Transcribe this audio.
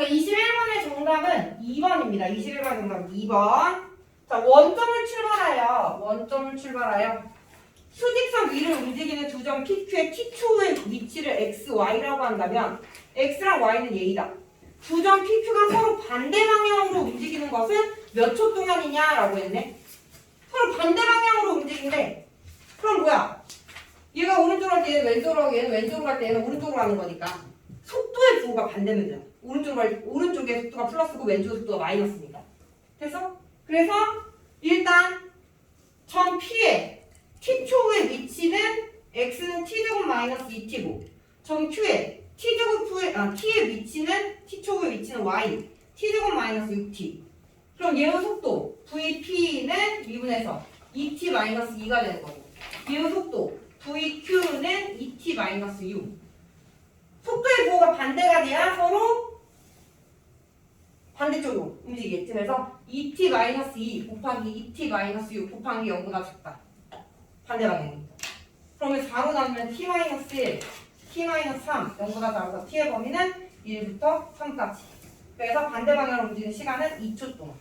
자, 21번의 정답은 2번입니다. 21번 정답 2번. 자, 원점을 출발하여, 원점을 출발하여 수직선 위를 움직이는 두 점 PQ의 T초의 위치를 X, Y라고 한다면 X랑 Y는 얘이다. 두 점 PQ가 서로 반대 방향으로 움직이는 것은 몇 초 동안이냐라고 했네. 서로 반대 방향으로 움직이는데 그럼 뭐야? 얘가 오른쪽으로 갈 때 얘는 왼쪽으로 가고 얘는 왼쪽으로 갈 때 얘는 오른쪽으로 가는 거니까 속도의 부호가 반대면. 오른쪽으로 갈 오른쪽의 속도가 플러스고 왼쪽 속도가 마이너스니까. 됐어? 그래서 일단 점 P의 T초의 위치는 X는 T제곱 마이너스 2T고 점 Q의 T제곱 아, T의 위치는 T초의 위치는 Y T제곱 마이너스 6T 그럼 얘의 속도 VP는 미분해서 2T 마이너스 2가 되는 거고 얘의 속도 VQ는 2T 마이너스 6 속도의 반대가 돼야 서로 반대쪽으로 움직이겠지 그래서 2T 마이너스 2 곱하기 2T 마이너스 6 곱하기 0보다 작다. 반대 방향이니까 그러면 4로 나누면 T 마이너스 1 T 마이너스 3 0보다 작아서 T의 범위는 1부터 3까지. 그래서 반대 방향으로 움직이는 시간은 2초 동안